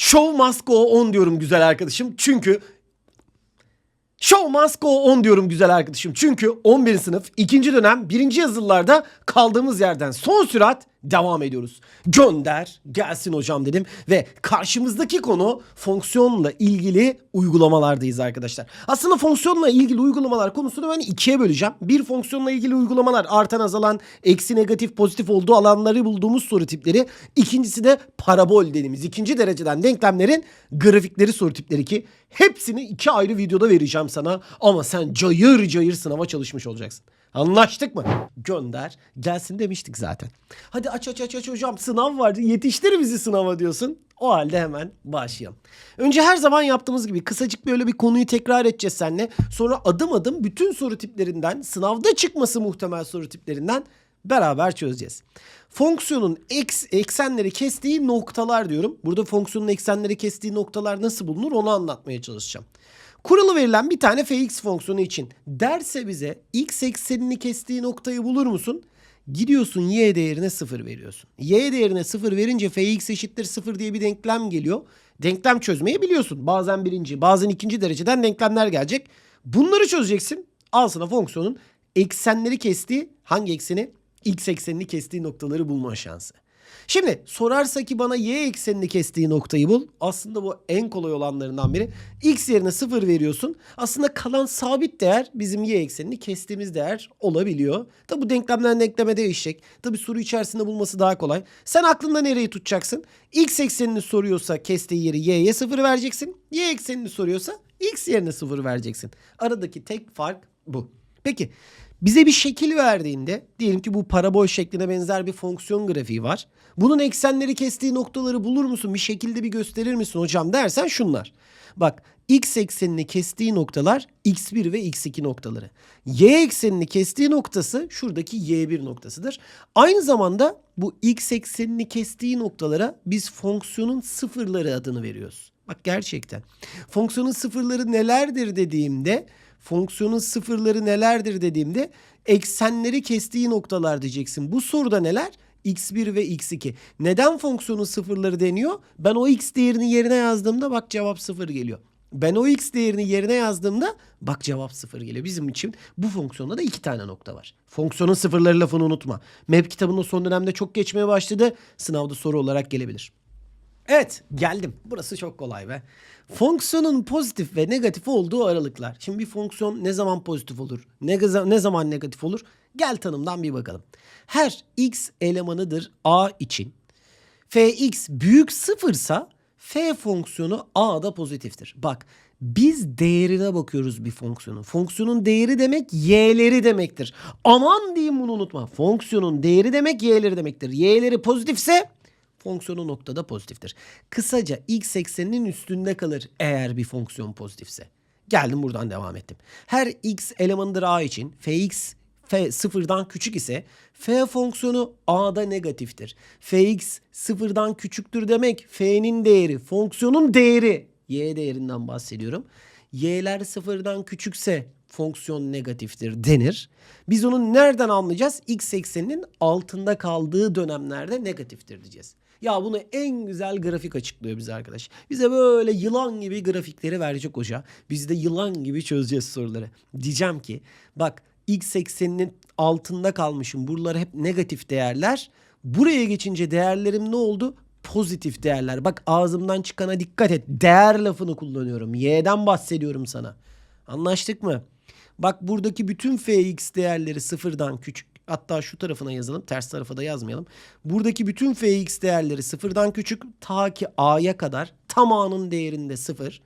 Show must go on diyorum güzel arkadaşım. Çünkü Show must go on diyorum güzel arkadaşım. Çünkü 11. sınıf 2. dönem 1. yazılılarda kaldığımız yerden son sürat devam ediyoruz. Gönder gelsin hocam dedim ve karşımızdaki konu fonksiyonla ilgili uygulamalardayız arkadaşlar. Aslında fonksiyonla ilgili uygulamalar konusunu ben ikiye böleceğim. Bir fonksiyonla ilgili uygulamalar artan azalan eksi negatif pozitif olduğu alanları bulduğumuz soru tipleri. İkincisi de parabol dediğimiz ikinci dereceden denklemlerin grafikleri soru tipleri ki hepsini iki ayrı videoda vereceğim sana ama sen cayır cayır sınava çalışmış olacaksın. Anlaştık mı? Gönder. Gelsin demiştik zaten. Hadi aç aç aç aç hocam sınav vardı yetiştir bizi sınava diyorsun. O halde hemen başlayalım. Önce her zaman yaptığımız gibi kısacık böyle bir konuyu tekrar edeceğiz seninle. Sonra adım adım bütün soru tiplerinden sınavda çıkması muhtemel soru tiplerinden beraber çözeceğiz. Fonksiyonun eks, eksenleri kestiği noktalar diyorum. Burada fonksiyonun eksenleri kestiği noktalar nasıl bulunur onu anlatmaya çalışacağım. Kuralı verilen bir tane fx fonksiyonu için derse bize x eksenini kestiği noktayı bulur musun? Gidiyorsun y değerine 0 veriyorsun. Y değerine 0 verince fx eşittir 0 diye bir denklem geliyor. Denklem çözmeyi biliyorsun. Bazen birinci bazen ikinci dereceden denklemler gelecek. Bunları çözeceksin. Al sana fonksiyonun eksenleri kestiği hangi ekseni? X eksenini kestiği noktaları bulma şansı. Şimdi sorarsa ki bana y eksenini kestiği noktayı bul. Aslında bu en kolay olanlarından biri. X yerine 0 veriyorsun. Aslında kalan sabit değer bizim y eksenini kestiğimiz değer olabiliyor. Tabi bu denklemden denkleme değişecek. Tabi soru içerisinde bulması daha kolay. Sen aklında nereyi tutacaksın? X eksenini soruyorsa kestiği yeri y'ye 0 vereceksin. Y eksenini soruyorsa x yerine 0 vereceksin. Aradaki tek fark bu. Peki bize bir şekil verdiğinde diyelim ki bu parabol şekline benzer bir fonksiyon grafiği var. Bunun eksenleri kestiği noktaları bulur musun? Bir şekilde bir gösterir misin hocam dersen şunlar. Bak x eksenini kestiği noktalar x1 ve x2 noktaları. Y eksenini kestiği noktası şuradaki y1 noktasıdır. Aynı zamanda bu x eksenini kestiği noktalara biz fonksiyonun sıfırları adını veriyoruz. Bak gerçekten. Fonksiyonun sıfırları nelerdir dediğimde fonksiyonun sıfırları nelerdir dediğimde eksenleri kestiği noktalar diyeceksin. Bu soruda neler? x1 ve x2. Neden fonksiyonun sıfırları deniyor? Ben o x değerini yerine yazdığımda bak cevap sıfır geliyor. Ben o x değerini yerine yazdığımda bak cevap sıfır geliyor. Bizim için bu fonksiyonda da iki tane nokta var. Fonksiyonun sıfırları lafını unutma. MEP kitabının son dönemde çok geçmeye başladı. Sınavda soru olarak gelebilir. Evet geldim. Burası çok kolay be. Fonksiyonun pozitif ve negatif olduğu aralıklar. Şimdi bir fonksiyon ne zaman pozitif olur? Ne, ne zaman negatif olur? Gel tanımdan bir bakalım. Her x elemanıdır a için fx büyük sıfırsa f fonksiyonu a'da pozitiftir. Bak biz değerine bakıyoruz bir fonksiyonun. Fonksiyonun değeri demek y'leri demektir. Aman diyeyim bunu unutma. Fonksiyonun değeri demek y'leri demektir. Y'leri pozitifse fonksiyonu noktada pozitiftir. Kısaca x ekseninin üstünde kalır eğer bir fonksiyon pozitifse. Geldim buradan devam ettim. Her x elemanıdır a için fx f sıfırdan küçük ise f fonksiyonu a'da negatiftir. fx sıfırdan küçüktür demek f'nin değeri fonksiyonun değeri y değerinden bahsediyorum. y'ler sıfırdan küçükse fonksiyon negatiftir denir. Biz onu nereden anlayacağız? X ekseninin altında kaldığı dönemlerde negatiftir diyeceğiz. Ya bunu en güzel grafik açıklıyor bize arkadaş. Bize böyle yılan gibi grafikleri verecek hoca. Biz de yılan gibi çözeceğiz soruları. Diyeceğim ki bak x ekseninin altında kalmışım. Buralar hep negatif değerler. Buraya geçince değerlerim ne oldu? Pozitif değerler. Bak ağzımdan çıkana dikkat et. Değer lafını kullanıyorum. Y'den bahsediyorum sana. Anlaştık mı? Bak buradaki bütün fx değerleri sıfırdan küçük. Hatta şu tarafına yazalım. Ters tarafa da yazmayalım. Buradaki bütün fx değerleri sıfırdan küçük. Ta ki a'ya kadar tam a'nın değerinde sıfır.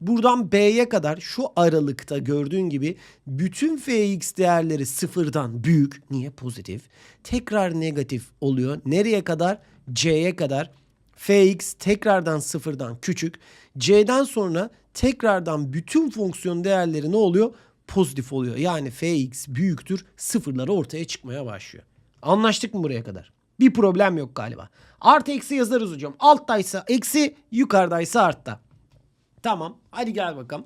Buradan B'ye kadar şu aralıkta gördüğün gibi bütün fx değerleri sıfırdan büyük. Niye? Pozitif. Tekrar negatif oluyor. Nereye kadar? C'ye kadar. fx tekrardan sıfırdan küçük. C'den sonra tekrardan bütün fonksiyon değerleri ne oluyor? Pozitif oluyor. Yani fx büyüktür sıfırları ortaya çıkmaya başlıyor. Anlaştık mı buraya kadar? Bir problem yok galiba. Artı eksi yazarız hocam. Alttaysa eksi yukarıdaysa artta. Tamam hadi gel bakalım.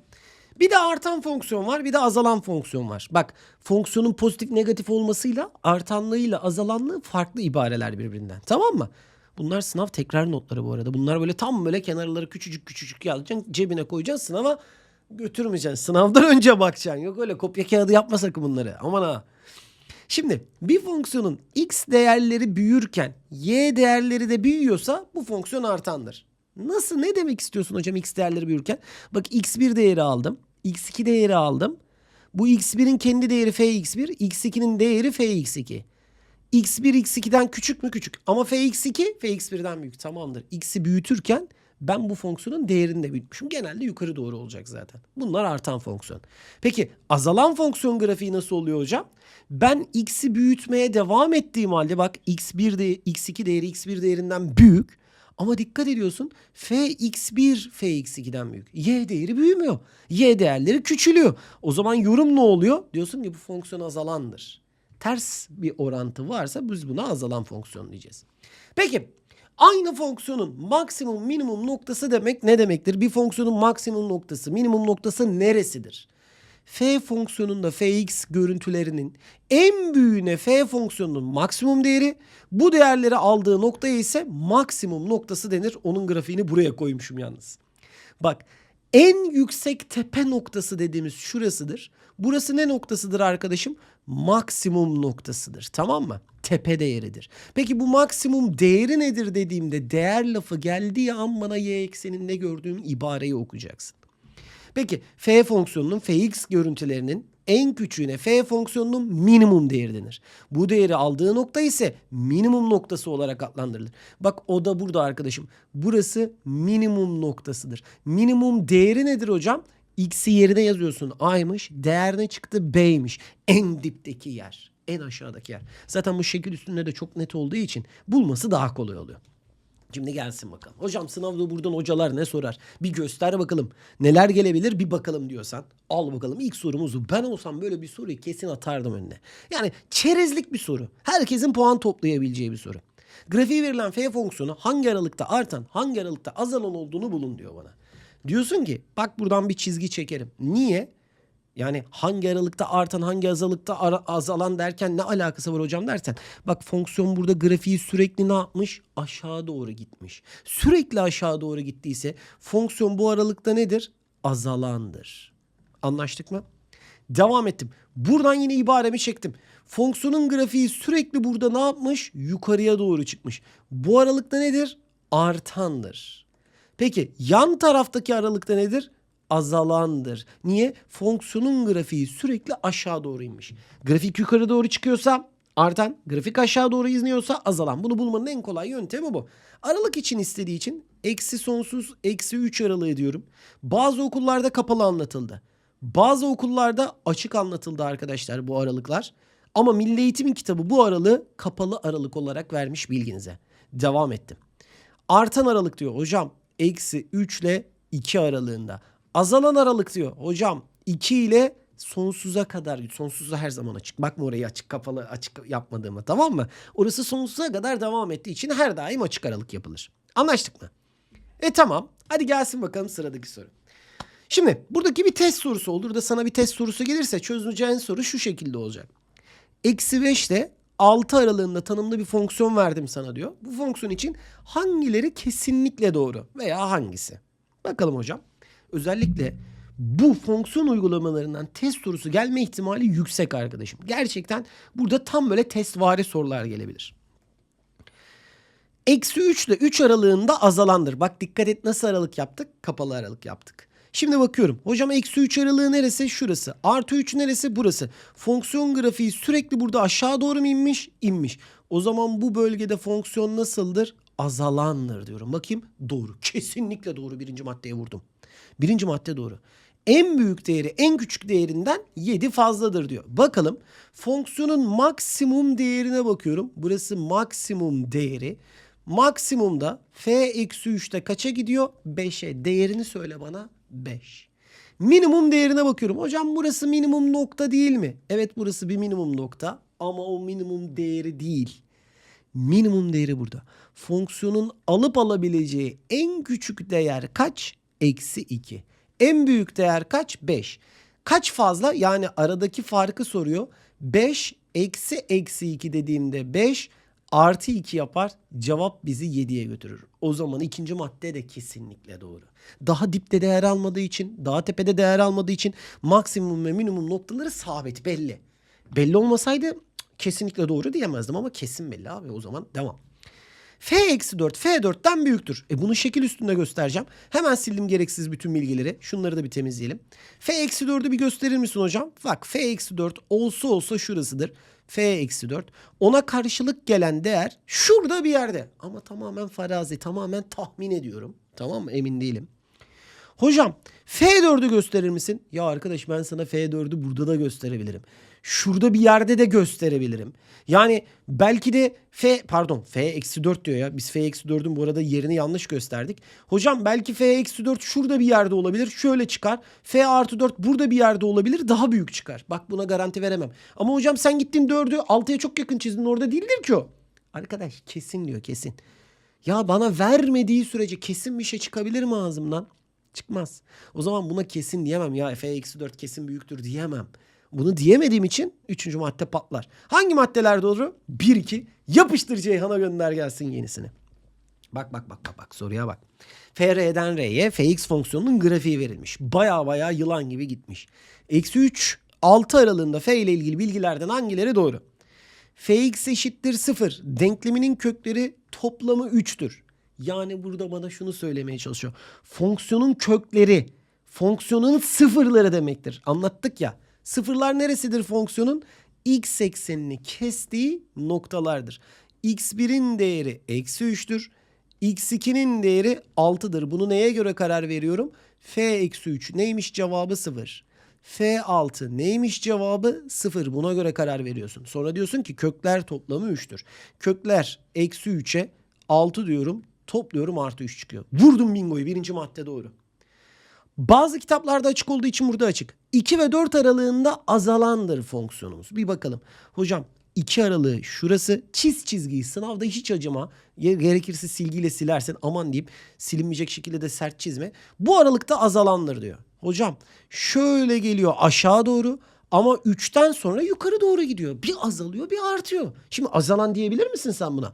Bir de artan fonksiyon var bir de azalan fonksiyon var. Bak fonksiyonun pozitif negatif olmasıyla artanlığıyla azalanlığı farklı ibareler birbirinden. Tamam mı? Bunlar sınav tekrar notları bu arada. Bunlar böyle tam böyle kenarları küçücük küçücük yazacaksın. Cebine koyacaksın sınava götürmeyeceksin. Sınavdan önce bakacaksın. Yok öyle kopya kağıdı yapma sakın bunları. Aman ha. Şimdi bir fonksiyonun x değerleri büyürken y değerleri de büyüyorsa bu fonksiyon artandır. Nasıl ne demek istiyorsun hocam x değerleri büyürken? Bak x1 değeri aldım. x2 değeri aldım. Bu x1'in kendi değeri fx1, x2'nin değeri fx2. x1 x2'den küçük mü küçük ama fx2 fx1'den büyük tamamdır. x'i büyütürken ben bu fonksiyonun değerini de büyütmüşüm. Genelde yukarı doğru olacak zaten. Bunlar artan fonksiyon. Peki azalan fonksiyon grafiği nasıl oluyor hocam? Ben x'i büyütmeye devam ettiğim halde bak x1 de x2 değeri x1 değerinden büyük. Ama dikkat ediyorsun fx1 fx2'den büyük. Y değeri büyümüyor. Y değerleri küçülüyor. O zaman yorum ne oluyor? Diyorsun ki bu fonksiyon azalandır. Ters bir orantı varsa biz buna azalan fonksiyon diyeceğiz. Peki aynı fonksiyonun maksimum minimum noktası demek ne demektir? Bir fonksiyonun maksimum noktası, minimum noktası neresidir? f fonksiyonunda fx görüntülerinin en büyüğüne f fonksiyonunun maksimum değeri bu değerleri aldığı noktaya ise maksimum noktası denir. Onun grafiğini buraya koymuşum yalnız. Bak en yüksek tepe noktası dediğimiz şurasıdır. Burası ne noktasıdır arkadaşım? Maksimum noktasıdır. Tamam mı? Tepe değeridir. Peki bu maksimum değeri nedir dediğimde değer lafı geldiği an bana y ekseninde gördüğüm ibareyi okuyacaksın. Peki f fonksiyonunun fx görüntülerinin en küçüğüne f fonksiyonunun minimum değeri denir. Bu değeri aldığı nokta ise minimum noktası olarak adlandırılır. Bak o da burada arkadaşım. Burası minimum noktasıdır. Minimum değeri nedir hocam? X'i yerine yazıyorsun A'ymış. Değer ne çıktı? B'ymiş. En dipteki yer. En aşağıdaki yer. Zaten bu şekil üstünde de çok net olduğu için bulması daha kolay oluyor. Şimdi gelsin bakalım. Hocam sınavda buradan hocalar ne sorar? Bir göster bakalım. Neler gelebilir bir bakalım diyorsan. Al bakalım ilk sorumuzu. Ben olsam böyle bir soruyu kesin atardım önüne. Yani çerezlik bir soru. Herkesin puan toplayabileceği bir soru. Grafiği verilen f fonksiyonu hangi aralıkta artan, hangi aralıkta azalan olduğunu bulun diyor bana. Diyorsun ki bak buradan bir çizgi çekerim. Niye? Yani hangi aralıkta artan hangi azalıkta ara- azalan derken ne alakası var hocam dersen. Bak fonksiyon burada grafiği sürekli ne yapmış? Aşağı doğru gitmiş. Sürekli aşağı doğru gittiyse fonksiyon bu aralıkta nedir? Azalandır. Anlaştık mı? Devam ettim. Buradan yine ibaremi çektim. Fonksiyonun grafiği sürekli burada ne yapmış? Yukarıya doğru çıkmış. Bu aralıkta nedir? Artandır. Peki yan taraftaki aralıkta nedir? Azalandır. Niye? Fonksiyonun grafiği sürekli aşağı doğru inmiş. Grafik yukarı doğru çıkıyorsa artan, grafik aşağı doğru izliyorsa azalan. Bunu bulmanın en kolay yöntemi bu. Aralık için istediği için eksi sonsuz eksi 3 aralığı diyorum. Bazı okullarda kapalı anlatıldı. Bazı okullarda açık anlatıldı arkadaşlar bu aralıklar. Ama Milli Eğitim'in kitabı bu aralığı kapalı aralık olarak vermiş bilginize. Devam ettim. Artan aralık diyor hocam. Eksi 3 ile 2 aralığında. Azalan aralık diyor hocam. 2 ile sonsuza kadar. Sonsuza her zaman açık. Bakma orayı açık kapalı açık yapmadığımı tamam mı? Orası sonsuza kadar devam ettiği için her daim açık aralık yapılır. Anlaştık mı? E tamam. Hadi gelsin bakalım sıradaki soru. Şimdi buradaki bir test sorusu olur da sana bir test sorusu gelirse çözeceğin soru şu şekilde olacak. Eksi 5 ile 6 aralığında tanımlı bir fonksiyon verdim sana diyor. Bu fonksiyon için hangileri kesinlikle doğru veya hangisi? Bakalım hocam. Özellikle bu fonksiyon uygulamalarından test sorusu gelme ihtimali yüksek arkadaşım. Gerçekten burada tam böyle testvari sorular gelebilir. Eksi 3 ile 3 aralığında azalandır. Bak dikkat et nasıl aralık yaptık? Kapalı aralık yaptık. Şimdi bakıyorum. Hocam eksi 3 aralığı neresi? Şurası. Artı 3 neresi? Burası. Fonksiyon grafiği sürekli burada aşağı doğru mu inmiş? İnmiş. O zaman bu bölgede fonksiyon nasıldır? Azalandır diyorum. Bakayım doğru. Kesinlikle doğru. Birinci maddeye vurdum. Birinci madde doğru. En büyük değeri en küçük değerinden 7 fazladır diyor. Bakalım fonksiyonun maksimum değerine bakıyorum. Burası maksimum değeri. Maksimumda f eksi 3'te kaça gidiyor? 5'e. Değerini söyle bana. 5. Minimum değerine bakıyorum. Hocam burası minimum nokta değil mi? Evet burası bir minimum nokta ama o minimum değeri değil. Minimum değeri burada. Fonksiyonun alıp alabileceği en küçük değer kaç? Eksi 2. En büyük değer kaç? 5. Kaç fazla? Yani aradaki farkı soruyor. 5 eksi eksi 2 dediğimde 5 artı 2 yapar. Cevap bizi 7'ye götürür. O zaman ikinci madde de kesinlikle doğru. Daha dipte değer almadığı için, daha tepede değer almadığı için maksimum ve minimum noktaları sabit belli. Belli olmasaydı kesinlikle doğru diyemezdim ama kesin belli abi o zaman devam. F eksi 4 F4'ten büyüktür. E bunu şekil üstünde göstereceğim. Hemen sildim gereksiz bütün bilgileri. Şunları da bir temizleyelim. F eksi 4'ü bir gösterir misin hocam? Bak F eksi 4 olsa olsa şurasıdır. F eksi 4. Ona karşılık gelen değer şurada bir yerde. Ama tamamen farazi, tamamen tahmin ediyorum. Tamam mı? Emin değilim. Hocam F4'ü gösterir misin? Ya arkadaş ben sana F4'ü burada da gösterebilirim. Şurada bir yerde de gösterebilirim. Yani belki de F pardon F eksi 4 diyor ya. Biz F eksi 4'ün bu arada yerini yanlış gösterdik. Hocam belki F eksi 4 şurada bir yerde olabilir. Şöyle çıkar. F artı 4 burada bir yerde olabilir. Daha büyük çıkar. Bak buna garanti veremem. Ama hocam sen gittin 4'ü 6'ya çok yakın çizdin. Orada değildir ki o. Arkadaş kesin diyor kesin. Ya bana vermediği sürece kesin bir şey çıkabilir mi ağzımdan? Çıkmaz. O zaman buna kesin diyemem ya f eksi 4 kesin büyüktür diyemem. Bunu diyemediğim için üçüncü madde patlar. Hangi maddeler doğru? 1 2 yapıştır Ceyhan'a gönder gelsin yenisini. Bak bak bak bak bak soruya bak. FR'den R'ye fx fonksiyonunun grafiği verilmiş. Baya baya yılan gibi gitmiş. Eksi 3 6 aralığında f ile ilgili bilgilerden hangileri doğru? fx eşittir 0. Denkleminin kökleri toplamı 3'tür. Yani burada bana şunu söylemeye çalışıyor. Fonksiyonun kökleri fonksiyonun sıfırları demektir. Anlattık ya. Sıfırlar neresidir fonksiyonun? X eksenini kestiği noktalardır. X1'in değeri eksi 3'tür. X2'nin değeri 6'dır. Bunu neye göre karar veriyorum? F eksi 3 neymiş cevabı 0. F6 neymiş cevabı 0. Buna göre karar veriyorsun. Sonra diyorsun ki kökler toplamı 3'tür. Kökler eksi 3'e 6 diyorum. Topluyorum artı 3 çıkıyor. Vurdum bingoyu. Birinci madde doğru. Bazı kitaplarda açık olduğu için burada açık. 2 ve 4 aralığında azalandır fonksiyonumuz. Bir bakalım. Hocam 2 aralığı şurası çiz çizgiyi sınavda hiç acıma. Ge- Gerekirse silgiyle silersin aman deyip silinmeyecek şekilde de sert çizme. Bu aralıkta azalandır diyor. Hocam şöyle geliyor aşağı doğru ama 3'ten sonra yukarı doğru gidiyor. Bir azalıyor bir artıyor. Şimdi azalan diyebilir misin sen buna?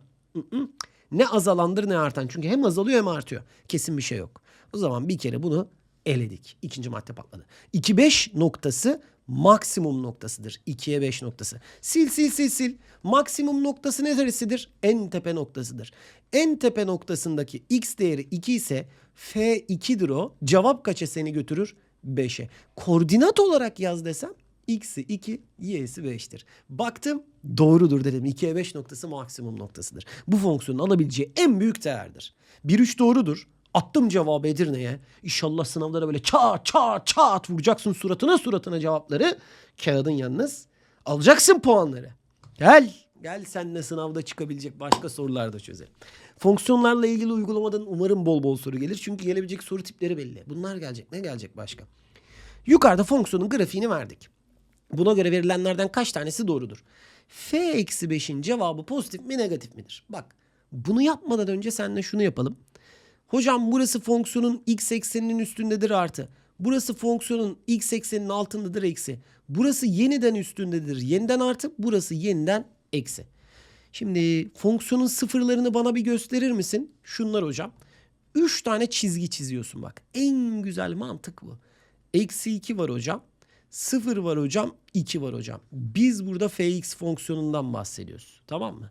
Ne azalandır ne artan. Çünkü hem azalıyor hem artıyor. Kesin bir şey yok. O zaman bir kere bunu eledik. İkinci madde patladı. 2-5 noktası maksimum noktasıdır. 2'ye 5 noktası. Sil sil sil sil. Maksimum noktası neresidir? En tepe noktasıdır. En tepe noktasındaki x değeri 2 ise f2'dir o. Cevap kaça seni götürür? 5'e. Koordinat olarak yaz desem x'i 2, y'si 5'tir. Baktım doğrudur dedim. 2'ye 5 noktası maksimum noktasıdır. Bu fonksiyonun alabileceği en büyük değerdir. 1 3 doğrudur. Attım cevabı Edirne'ye. İnşallah sınavlara böyle çat çat çat vuracaksın suratına suratına cevapları. Kağıdın yalnız. Alacaksın puanları. Gel. Gel senle sınavda çıkabilecek başka sorular da çözelim. Fonksiyonlarla ilgili uygulamadan umarım bol bol soru gelir. Çünkü gelebilecek soru tipleri belli. Bunlar gelecek. Ne gelecek başka? Yukarıda fonksiyonun grafiğini verdik. Buna göre verilenlerden kaç tanesi doğrudur? F eksi 5'in cevabı pozitif mi negatif midir? Bak bunu yapmadan önce seninle şunu yapalım. Hocam burası fonksiyonun x ekseninin üstündedir artı. Burası fonksiyonun x ekseninin altındadır eksi. Burası yeniden üstündedir yeniden artı. Burası yeniden eksi. Şimdi fonksiyonun sıfırlarını bana bir gösterir misin? Şunlar hocam. 3 tane çizgi çiziyorsun bak. En güzel mantık bu. Eksi 2 var hocam. 0 var hocam. 2 var hocam. Biz burada fx fonksiyonundan bahsediyoruz. Tamam mı?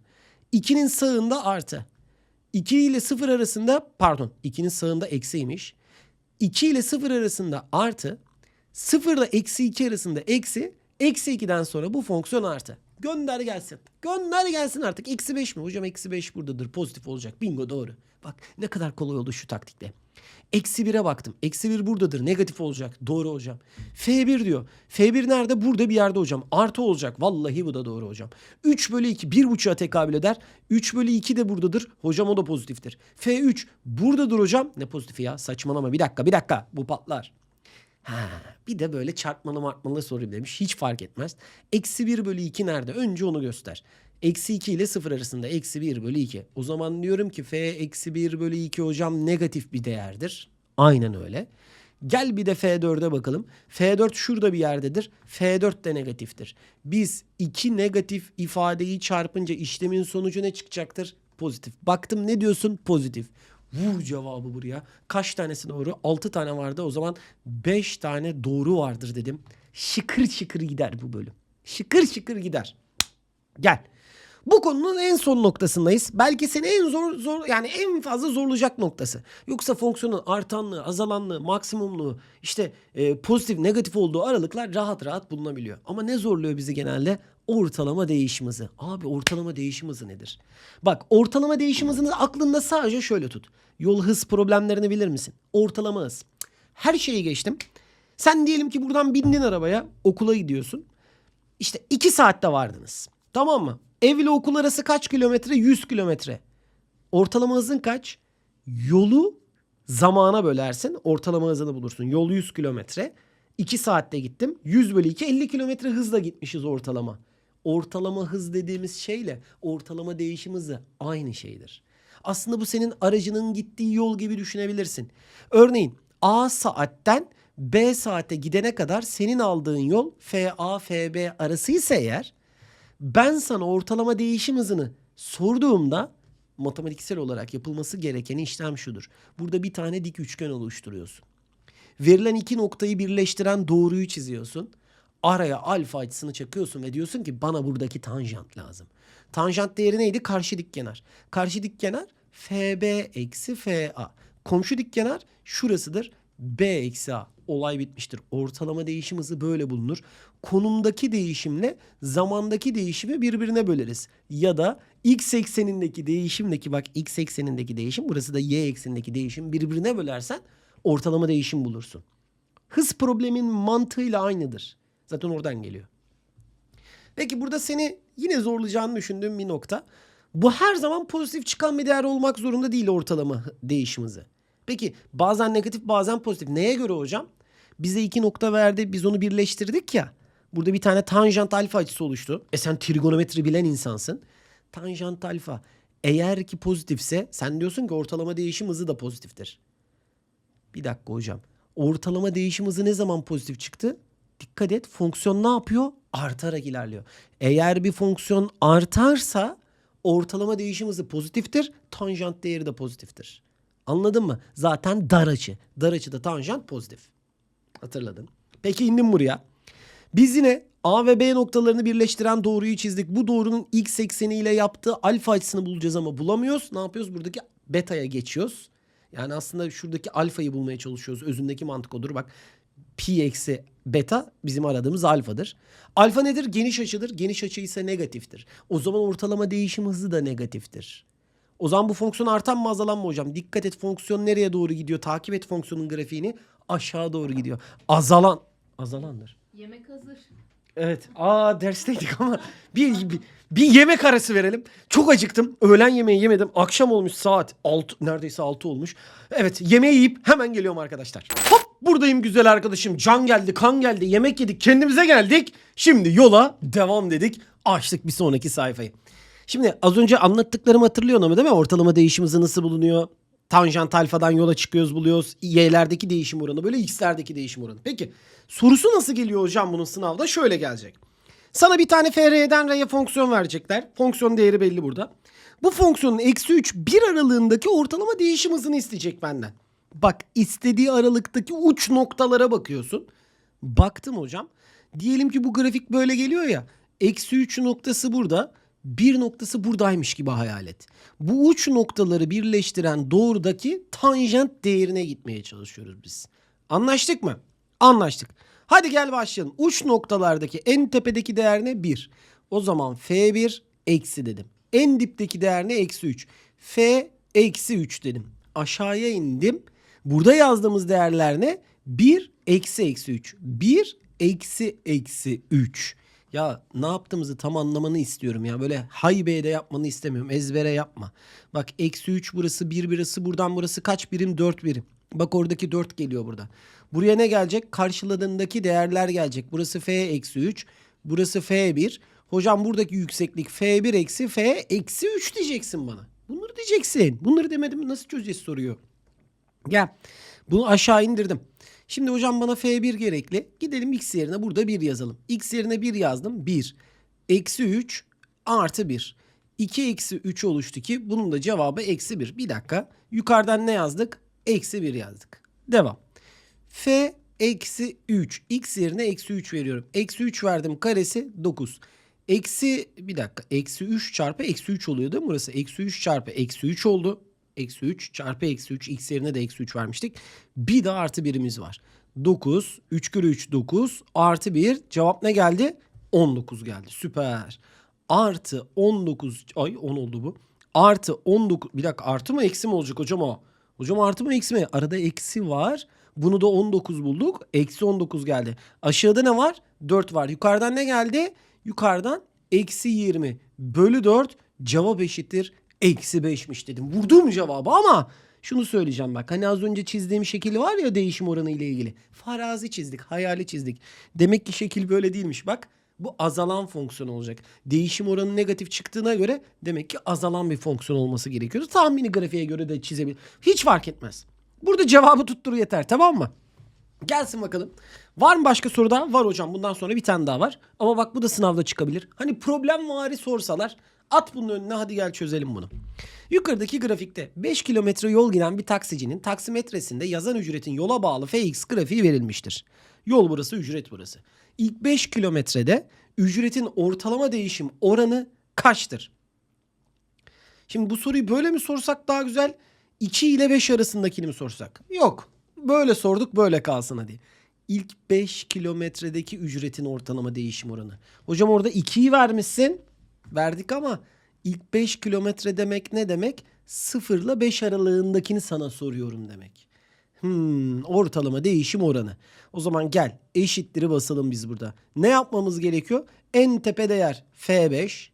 2'nin sağında artı. 2 ile 0 arasında pardon 2'nin sağında eksiymiş. 2 ile 0 arasında artı. 0 ile eksi 2 arasında eksi. Eksi 2'den sonra bu fonksiyon artı. Gönder gelsin. Gönder gelsin artık. Eksi 5 mi? Hocam eksi 5 buradadır. Pozitif olacak. Bingo doğru. Bak ne kadar kolay oldu şu taktikle. Eksi 1'e baktım. Eksi 1 buradadır. Negatif olacak. Doğru hocam. F1 diyor. F1 nerede? Burada bir yerde hocam. Artı olacak. Vallahi bu da doğru hocam. 3 bölü 2 1.5'a tekabül eder. 3 bölü 2 de buradadır. Hocam o da pozitiftir. F3 buradadır hocam. Ne pozitifi ya? Saçmalama. Bir dakika bir dakika. Bu patlar. Ha, bir de böyle çarpmalı martmalı sorayım demiş. Hiç fark etmez. Eksi 1 bölü 2 nerede? Önce onu göster. Eksi 2 ile 0 arasında eksi 1 bölü 2. O zaman diyorum ki f eksi 1 bölü 2 hocam negatif bir değerdir. Aynen öyle. Gel bir de F4'e bakalım. F4 şurada bir yerdedir. F4 de negatiftir. Biz iki negatif ifadeyi çarpınca işlemin sonucu ne çıkacaktır? Pozitif. Baktım ne diyorsun? Pozitif. Vur cevabı buraya. Kaç tanesi doğru? 6 tane vardı. O zaman 5 tane doğru vardır dedim. Şıkır şıkır gider bu bölüm. Şıkır şıkır gider. Gel. Bu konunun en son noktasındayız. Belki seni en zor zor yani en fazla zorlayacak noktası. Yoksa fonksiyonun artanlığı, azalanlığı, maksimumluğu, işte e, pozitif, negatif olduğu aralıklar rahat rahat bulunabiliyor. Ama ne zorluyor bizi genelde? Ortalama değişim hızı. Abi ortalama değişim hızı nedir? Bak ortalama değişim hızını aklında sadece şöyle tut. Yol hız problemlerini bilir misin? Ortalama hız. Her şeyi geçtim. Sen diyelim ki buradan bindin arabaya okula gidiyorsun. İşte iki saatte vardınız. Tamam mı? Ev ile okul arası kaç kilometre? 100 kilometre. Ortalama hızın kaç? Yolu zamana bölersin. Ortalama hızını bulursun. Yol 100 kilometre. 2 saatte gittim. 100 bölü 2 50 kilometre hızla gitmişiz ortalama. Ortalama hız dediğimiz şeyle ortalama değişim hızı aynı şeydir. Aslında bu senin aracının gittiği yol gibi düşünebilirsin. Örneğin A saatten B saate gidene kadar senin aldığın yol FA FB arasıysa eğer ben sana ortalama değişim hızını sorduğumda matematiksel olarak yapılması gereken işlem şudur. Burada bir tane dik üçgen oluşturuyorsun. Verilen iki noktayı birleştiren doğruyu çiziyorsun. Araya alfa açısını çakıyorsun ve diyorsun ki bana buradaki tanjant lazım. Tanjant değeri neydi? Karşı dik kenar. Karşı dik kenar FB eksi FA. Komşu dik kenar şurasıdır. B eksi A. Olay bitmiştir. Ortalama değişim hızı böyle bulunur. Konumdaki değişimle zamandaki değişimi birbirine böleriz. Ya da x eksenindeki değişimdeki bak x eksenindeki değişim burası da y eksenindeki değişim birbirine bölersen ortalama değişim bulursun. Hız problemin mantığıyla aynıdır. Zaten oradan geliyor. Peki burada seni yine zorlayacağını düşündüğüm bir nokta. Bu her zaman pozitif çıkan bir değer olmak zorunda değil ortalama değişim. Peki bazen negatif bazen pozitif. Neye göre hocam? Bize iki nokta verdi biz onu birleştirdik ya. Burada bir tane tanjant alfa açısı oluştu. E sen trigonometri bilen insansın. Tanjant alfa eğer ki pozitifse sen diyorsun ki ortalama değişim hızı da pozitiftir. Bir dakika hocam. Ortalama değişim hızı ne zaman pozitif çıktı? Dikkat et fonksiyon ne yapıyor? Artarak ilerliyor. Eğer bir fonksiyon artarsa ortalama değişim hızı pozitiftir. Tanjant değeri de pozitiftir. Anladın mı? Zaten dar açı. Dar açıda tanjant pozitif. Hatırladın. Peki indim buraya. Biz yine A ve B noktalarını birleştiren doğruyu çizdik. Bu doğrunun x ekseniyle yaptığı alfa açısını bulacağız ama bulamıyoruz. Ne yapıyoruz? Buradaki beta'ya geçiyoruz. Yani aslında şuradaki alfayı bulmaya çalışıyoruz. Özündeki mantık odur. Bak pi eksi beta bizim aradığımız alfadır. Alfa nedir? Geniş açıdır. Geniş açı ise negatiftir. O zaman ortalama değişim hızı da negatiftir. O zaman bu fonksiyon artan mı azalan mı hocam? Dikkat et fonksiyon nereye doğru gidiyor? Takip et fonksiyonun grafiğini. Aşağı doğru gidiyor. Azalan. Azalandır. Yemek hazır. Evet. Aa dersteydik ama bir, bir, bir yemek arası verelim. Çok acıktım. Öğlen yemeği yemedim. Akşam olmuş saat 6 neredeyse 6 olmuş. Evet yemeği yiyip hemen geliyorum arkadaşlar. Hop buradayım güzel arkadaşım. Can geldi, kan geldi, yemek yedik, kendimize geldik. Şimdi yola devam dedik. Açtık bir sonraki sayfayı. Şimdi az önce anlattıklarımı hatırlıyorsun ama değil mi? Ortalama değişim nasıl bulunuyor? Tanjant alfadan yola çıkıyoruz buluyoruz. Y'lerdeki değişim oranı böyle X'lerdeki değişim oranı. Peki sorusu nasıl geliyor hocam bunun sınavda? Şöyle gelecek. Sana bir tane FR'den R'ye fonksiyon verecekler. Fonksiyon değeri belli burada. Bu fonksiyonun eksi 3 bir aralığındaki ortalama değişim hızını isteyecek benden. Bak istediği aralıktaki uç noktalara bakıyorsun. Baktım hocam. Diyelim ki bu grafik böyle geliyor ya. Eksi 3 noktası burada. Bir noktası buradaymış gibi hayal et. Bu uç noktaları birleştiren doğrudaki tanjant değerine gitmeye çalışıyoruz biz. Anlaştık mı? Anlaştık. Hadi gel başlayalım. Uç noktalardaki en tepedeki değer ne? 1. O zaman F1 eksi dedim. En dipteki değer ne? Eksi 3. F eksi 3 dedim. Aşağıya indim. Burada yazdığımız değerler ne? 1 eksi eksi 3. 1 eksi eksi 3. Ya ne yaptığımızı tam anlamanı istiyorum ya. Böyle haybeye yapmanı istemiyorum. Ezbere yapma. Bak eksi 3 burası 1 burası buradan burası kaç birim? 4 birim. Bak oradaki 4 geliyor burada. Buraya ne gelecek? Karşıladığındaki değerler gelecek. Burası f eksi 3. Burası f1. Hocam buradaki yükseklik f1 eksi f eksi 3 diyeceksin bana. Bunları diyeceksin. Bunları demedim nasıl çözeceğiz soruyu. Gel. Bunu aşağı indirdim. Şimdi hocam bana F1 gerekli. Gidelim x yerine burada 1 yazalım. x yerine 1 yazdım. 1. Eksi 3 artı 1. 2 eksi 3 oluştu ki bunun da cevabı eksi 1. Bir dakika. Yukarıdan ne yazdık? Eksi 1 yazdık. Devam. F eksi 3. X yerine eksi 3 veriyorum. Eksi 3 verdim karesi 9. Eksi bir dakika. Eksi 3 çarpı eksi 3 oluyor değil mi burası? Eksi 3 çarpı eksi 3 oldu. Eksi 3 çarpı eksi 3. X yerine de eksi 3 vermiştik. Bir de artı birimiz var. 9. 3 kere 3 9. Artı 1. Cevap ne geldi? 19 geldi. Süper. Artı 19. Ay 10 oldu bu. Artı 19. Bir dakika artı mı eksi mi olacak hocam o? Hocam artı mı eksi mi? Arada eksi var. Bunu da 19 bulduk. Eksi 19 geldi. Aşağıda ne var? 4 var. Yukarıdan ne geldi? Yukarıdan eksi 20 bölü 4 cevap eşittir. Eksi 5'miş dedim. Vurdum cevabı ama şunu söyleyeceğim bak. Hani az önce çizdiğim şekil var ya değişim oranı ile ilgili. Farazi çizdik, hayali çizdik. Demek ki şekil böyle değilmiş. Bak bu azalan fonksiyon olacak. Değişim oranı negatif çıktığına göre demek ki azalan bir fonksiyon olması gerekiyor. Tahmini grafiğe göre de çizebilir. Hiç fark etmez. Burada cevabı tuttur yeter tamam mı? Gelsin bakalım. Var mı başka soru daha? Var hocam. Bundan sonra bir tane daha var. Ama bak bu da sınavda çıkabilir. Hani problem vari sorsalar at bunun önüne hadi gel çözelim bunu. Yukarıdaki grafikte 5 kilometre yol giden bir taksicinin taksimetresinde yazan ücretin yola bağlı fx grafiği verilmiştir. Yol burası, ücret burası. İlk 5 kilometrede ücretin ortalama değişim oranı kaçtır? Şimdi bu soruyu böyle mi sorsak daha güzel? 2 ile 5 arasındakini mi sorsak? Yok. Böyle sorduk böyle kalsın hadi. İlk 5 kilometredeki ücretin ortalama değişim oranı. Hocam orada 2'yi vermişsin. Verdik ama ilk 5 kilometre demek ne demek? 0 ile 5 aralığındakini sana soruyorum demek. Hmm, ortalama değişim oranı. O zaman gel eşitleri basalım biz burada. Ne yapmamız gerekiyor? En tepe değer F5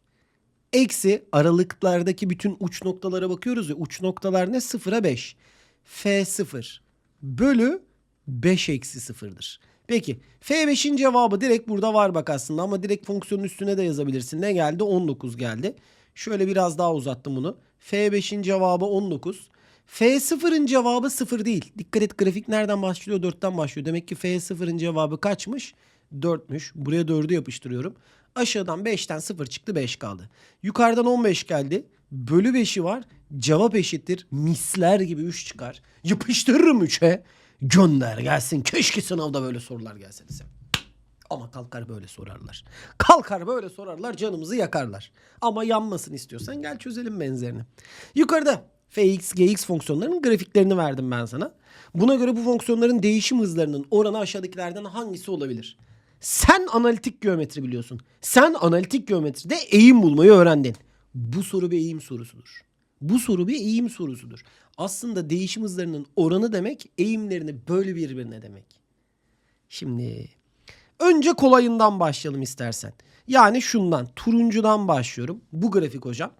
eksi aralıklardaki bütün uç noktalara bakıyoruz ya uç noktalar ne? 0'a 5. F0 bölü 5 eksi 0'dır. Peki F5'in cevabı direkt burada var bak aslında ama direkt fonksiyonun üstüne de yazabilirsin. Ne geldi? 19 geldi. Şöyle biraz daha uzattım bunu. F5'in cevabı 19. F0'ın cevabı 0 değil. Dikkat et grafik nereden başlıyor? 4'ten başlıyor. Demek ki F0'ın cevabı kaçmış? 4'müş. Buraya 4'ü yapıştırıyorum. Aşağıdan 5'ten 0 çıktı 5 kaldı. Yukarıdan 15 geldi. Bölü 5'i var. Cevap eşittir. Misler gibi 3 çıkar. Yapıştırırım 3'e. Gönder gelsin. Keşke sınavda böyle sorular gelse bize. Ama kalkar böyle sorarlar. Kalkar böyle sorarlar canımızı yakarlar. Ama yanmasın istiyorsan gel çözelim benzerini. Yukarıda fx, gx fonksiyonlarının grafiklerini verdim ben sana. Buna göre bu fonksiyonların değişim hızlarının oranı aşağıdakilerden hangisi olabilir? Sen analitik geometri biliyorsun. Sen analitik geometride eğim bulmayı öğrendin. Bu soru bir eğim sorusudur. Bu soru bir eğim sorusudur. Aslında değişim hızlarının oranı demek eğimlerini böyle birbirine demek. Şimdi önce kolayından başlayalım istersen. Yani şundan turuncudan başlıyorum. Bu grafik hocam.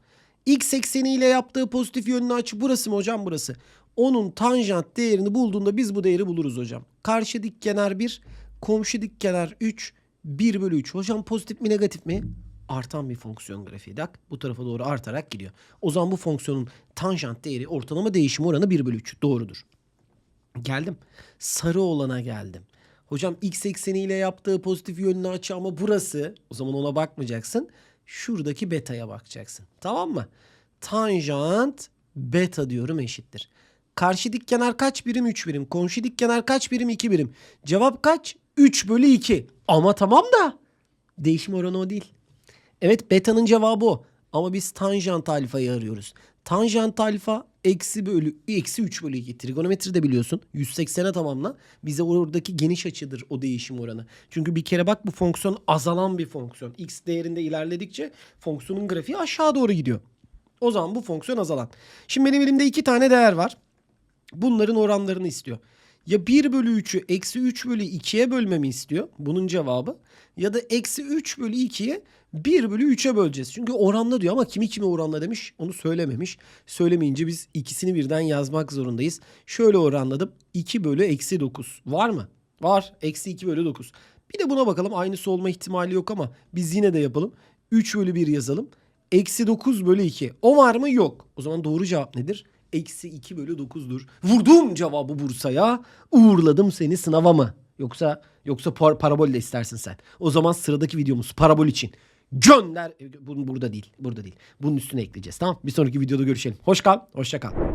X ekseniyle yaptığı pozitif yönlü açı burası mı hocam burası? Onun tanjant değerini bulduğunda biz bu değeri buluruz hocam. Karşı dik kenar 1, komşu dik kenar 3, 1 bölü 3. Hocam pozitif mi negatif mi? Artan bir fonksiyon grafiği. Bak bu tarafa doğru artarak gidiyor. O zaman bu fonksiyonun tanjant değeri ortalama değişim oranı 1 bölü 3. Doğrudur. Geldim. Sarı olana geldim. Hocam x ekseniyle yaptığı pozitif yönlü açı ama burası. O zaman ona bakmayacaksın. Şuradaki beta'ya bakacaksın. Tamam mı? Tanjant beta diyorum eşittir. Karşı dik kenar kaç birim? 3 birim. Komşu dik kenar kaç birim? 2 birim. Cevap kaç? 3 bölü 2. Ama tamam da değişim oranı o değil. Evet beta'nın cevabı o. Ama biz tanjant alfayı arıyoruz. Tanjant alfa eksi bölü eksi 3 bölü 2. Trigonometri de biliyorsun. 180'e tamamla. Bize oradaki geniş açıdır o değişim oranı. Çünkü bir kere bak bu fonksiyon azalan bir fonksiyon. X değerinde ilerledikçe fonksiyonun grafiği aşağı doğru gidiyor. O zaman bu fonksiyon azalan. Şimdi benim elimde iki tane değer var. Bunların oranlarını istiyor. Ya 1 bölü 3'ü eksi 3 bölü 2'ye bölmemi istiyor. Bunun cevabı. Ya da eksi 3 bölü 2'ye 1 bölü 3'e böleceğiz. Çünkü oranla diyor ama kimi kime oranla demiş onu söylememiş. Söylemeyince biz ikisini birden yazmak zorundayız. Şöyle oranladım. 2 bölü eksi 9. Var mı? Var. Eksi 2 bölü 9. Bir de buna bakalım. Aynısı olma ihtimali yok ama biz yine de yapalım. 3 bölü 1 yazalım. Eksi 9 bölü 2. O var mı? Yok. O zaman doğru cevap nedir? Eksi 2 bölü 9'dur. Vurdum cevabı Bursa'ya. Uğurladım seni sınava mı? Yoksa yoksa par- parabol de istersin sen. O zaman sıradaki videomuz parabol için. Gönder. Bunun burada değil. Burada değil. Bunun üstüne ekleyeceğiz. Tamam. Bir sonraki videoda görüşelim. Hoş kal. Hoşça kal.